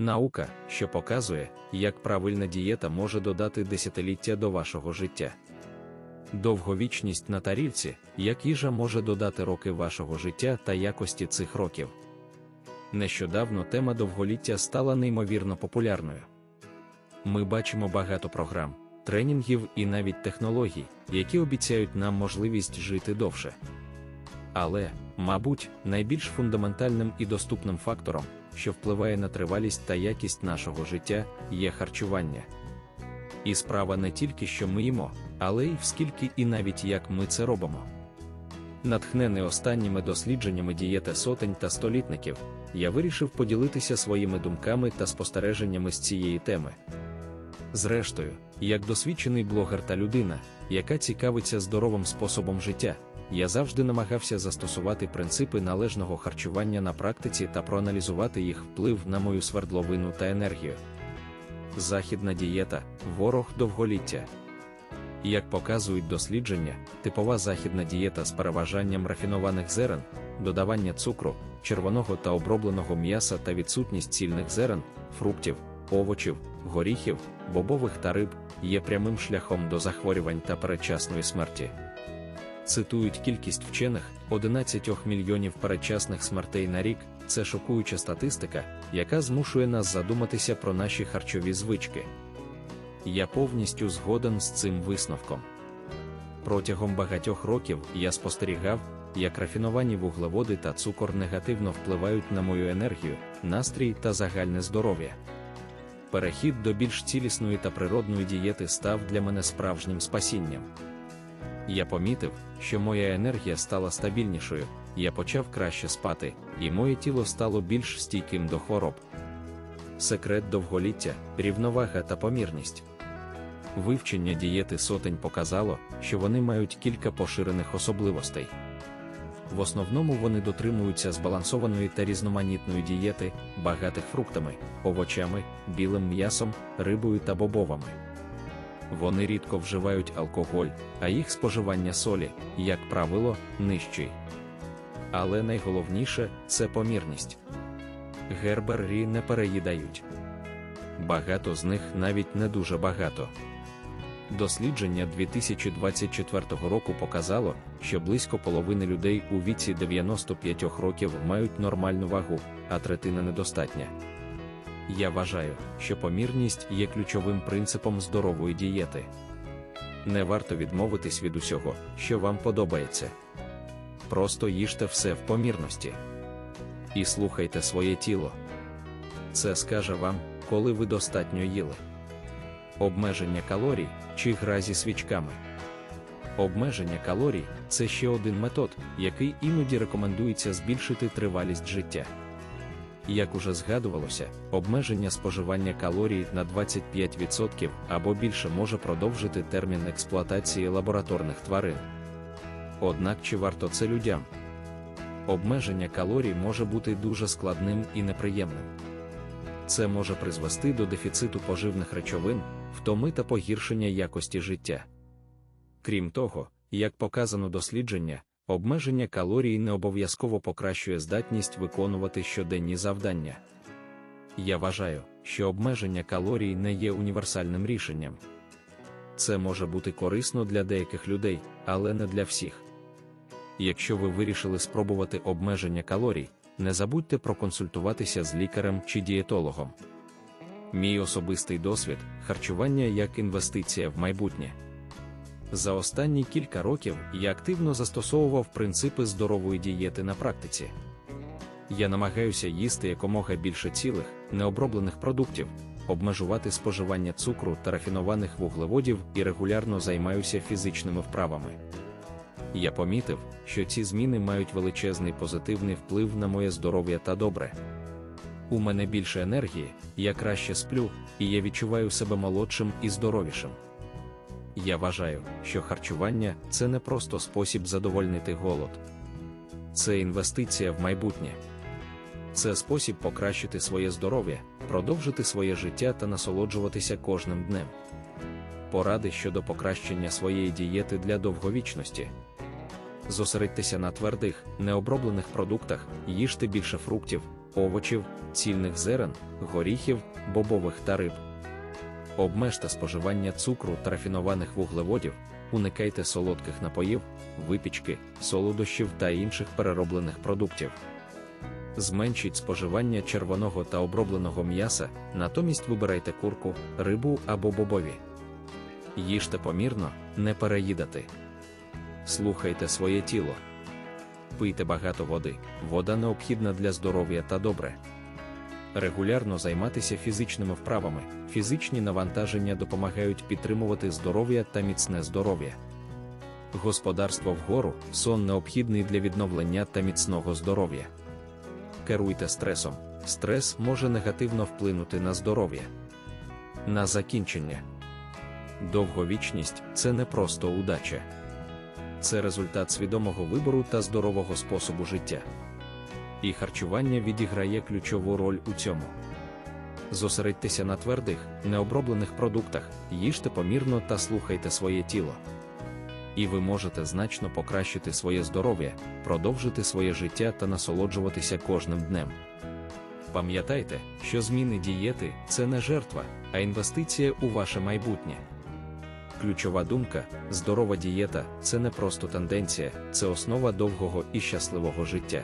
Наука, що показує, як правильна дієта може додати десятиліття до вашого життя. Довговічність на тарілці, як їжа може додати роки вашого життя та якості цих років. Нещодавно тема довголіття стала неймовірно популярною. Ми бачимо багато програм, тренінгів і навіть технологій, які обіцяють нам можливість жити довше. Але, мабуть, найбільш фундаментальним і доступним фактором, що впливає на тривалість та якість нашого життя, є харчування. І справа не тільки що ми їмо, але й скільки і навіть як ми це робимо. Натхнений останніми дослідженнями дієти сотень та столітників, я вирішив поділитися своїми думками та спостереженнями з цієї теми. Зрештою, як досвідчений блогер та людина, яка цікавиться здоровим способом життя, я завжди намагався застосувати принципи належного харчування на практиці та проаналізувати їх вплив на мою свердловину та енергію. Західна дієта ворог довголіття. Як показують дослідження, типова західна дієта з переважанням рафінованих зерен, додавання цукру, червоного та обробленого м'яса та відсутність цільних зерен, фруктів, овочів, горіхів, бобових та риб є прямим шляхом до захворювань та передчасної смерті. Цитують кількість вчених 11 мільйонів передчасних смертей на рік. Це шокуюча статистика, яка змушує нас задуматися про наші харчові звички. Я повністю згоден з цим висновком. Протягом багатьох років я спостерігав, як рафіновані вуглеводи та цукор негативно впливають на мою енергію, настрій та загальне здоров'я. Перехід до більш цілісної та природної дієти став для мене справжнім спасінням. Я помітив, що моя енергія стала стабільнішою, я почав краще спати, і моє тіло стало більш стійким до хвороб. Секрет довголіття, рівновага та помірність. Вивчення дієти сотень показало, що вони мають кілька поширених особливостей. В основному вони дотримуються збалансованої та різноманітної дієти, багатих фруктами, овочами, білим м'ясом, рибою та бобовами. Вони рідко вживають алкоголь, а їх споживання солі, як правило, нижчий. Але найголовніше це помірність. Гербери не переїдають. Багато з них навіть не дуже багато. Дослідження 2024 року показало, що близько половини людей у віці 95 років мають нормальну вагу, а третина недостатня. Я вважаю, що помірність є ключовим принципом здорової дієти. Не варто відмовитись від усього, що вам подобається. Просто їжте все в помірності. І слухайте своє тіло. Це скаже вам, коли ви достатньо їли. Обмеження калорій чи гра зі свічками. Обмеження калорій це ще один метод, який іноді рекомендується збільшити тривалість життя. Як уже згадувалося, обмеження споживання калорій на 25% або більше може продовжити термін експлуатації лабораторних тварин. Однак чи варто це людям? Обмеження калорій може бути дуже складним і неприємним. Це може призвести до дефіциту поживних речовин, втоми та погіршення якості життя. Крім того, як показано дослідження, обмеження калорій не обов'язково покращує здатність виконувати щоденні завдання. Я вважаю, що обмеження калорій не є універсальним рішенням. Це може бути корисно для деяких людей, але не для всіх. Якщо ви вирішили спробувати обмеження калорій, не забудьте проконсультуватися з лікарем чи дієтологом. Мій особистий досвід харчування як інвестиція в майбутнє. За останні кілька років я активно застосовував принципи здорової дієти на практиці. Я намагаюся їсти якомога більше цілих, необроблених продуктів, обмежувати споживання цукру та рафінованих вуглеводів і регулярно займаюся фізичними вправами. Я помітив, що ці зміни мають величезний позитивний вплив на моє здоров'я та добре. У мене більше енергії, я краще сплю, і я відчуваю себе молодшим і здоровішим. Я вважаю, що харчування це не просто спосіб задовольнити голод, це інвестиція в майбутнє. Це спосіб покращити своє здоров'я, продовжити своє життя та насолоджуватися кожним днем. Поради щодо покращення своєї дієти для довговічності. Зосередьтеся на твердих, необроблених продуктах, їжте більше фруктів, овочів, цільних зерен, горіхів, бобових та риб. Обмежте споживання цукру та рафінованих вуглеводів, уникайте солодких напоїв, випічки, солодощів та інших перероблених продуктів. Зменшіть споживання червоного та обробленого м'яса, натомість вибирайте курку, рибу або бобові. Їжте помірно, не переїдати. Слухайте своє тіло. Пийте багато води, вода необхідна для здоров'я та добре. Регулярно займатися фізичними вправами. Фізичні навантаження допомагають підтримувати здоров'я та міцне здоров'я. Господарство вгору сон необхідний для відновлення та міцного здоров'я. Керуйте стресом. Стрес може негативно вплинути на здоров'я. На закінчення. Довговічність це не просто удача. Це результат свідомого вибору та здорового способу життя. І харчування відіграє ключову роль у цьому. Зосередьтеся на твердих, необроблених продуктах, їжте помірно та слухайте своє тіло. І ви можете значно покращити своє здоров'я, продовжити своє життя та насолоджуватися кожним днем. Пам'ятайте, що зміни дієти це не жертва, а інвестиція у ваше майбутнє. Ключова думка: здорова дієта це не просто тенденція, це основа довгого і щасливого життя.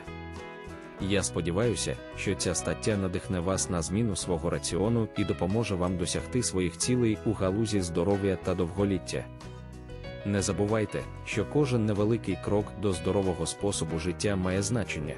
Я сподіваюся, що ця стаття надихне вас на зміну свого раціону і допоможе вам досягти своїх цілей у галузі здоров'я та довголіття. Не забувайте, що кожен невеликий крок до здорового способу життя має значення.